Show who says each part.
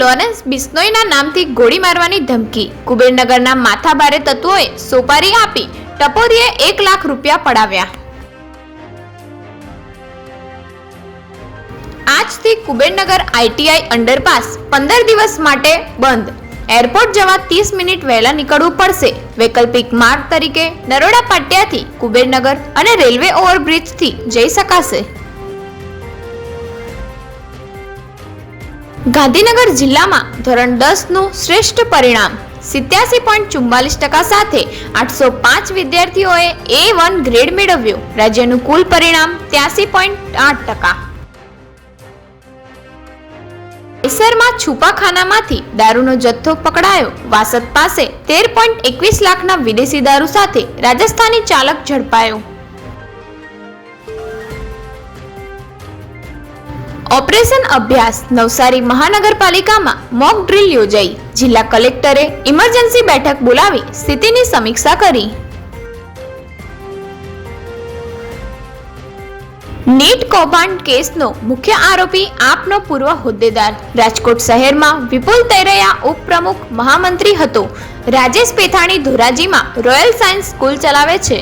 Speaker 1: Lawrence બિસ્નોઈના નામથી ગોળી મારવાની ધમકી. કુબેરનગરના માથાભારે તત્વોએ સોપારી આપી ટપોરીએ એક લાખ રૂપિયા પડાવ્યા. આજથી કુબેરનગર આઈટીઆઈ અંડરપાસ પંદર દિવસ માટે બંધ. એરપોર્ટ જવા ત્રીસ મિનિટ વહેલા નીકળવું પડશે. વૈકલ્પિક માર્ગ તરીકે નરોડા પાટિયાથી કુબેરનગર અને રેલવે ઓવરબ્રિજથી જઈ શકાશે. ગાંધીનગર જિલ્લામાં ધોરણ દસનું શ્રેષ્ઠ પરિણામ, સિત્યાસી પોઈન્ટ ચુમ્માલીસ ટકા સાથે આઠસો પાંચ વિદ્યાર્થીઓએ એ વન ગ્રેડ મેળવ્યો. રાજ્યનું કુલ પરિણામ ત્યાસી પોઈન્ટ આઠ ટકા. એસરમાં છુપાખાનામાંથી દારૂનો જથ્થો પકડાયો. વાસદ પાસે તેર પોઈન્ટ એકવીસ લાખના વિદેશી દારૂ સાથે રાજસ્થાની ચાલક ઝડપાયો. ઓપરેશન અભ્યાસ નવસારી મહાનગરપાલિકામાં મોક ડ્રીલ યોજાઈ. જિલ્લા કલેક્ટરે ઇમરજન્સી બેઠક બોલાવી સ્થિતિની સમીક્ષા કરી. નીટ કૌભાંડ કેસનો મુખ્ય આરોપી આપનો પૂર્વ હોદ્દેદાર. રાજકોટ શહેરમાં વિપુલ તૈરૈયા ઉપપ્રમુખ મહામંત્રી હતો. રાજેશ પેથાણી ધોરાજીમાં રોયલ સાયન્સ સ્કૂલ ચલાવે છે.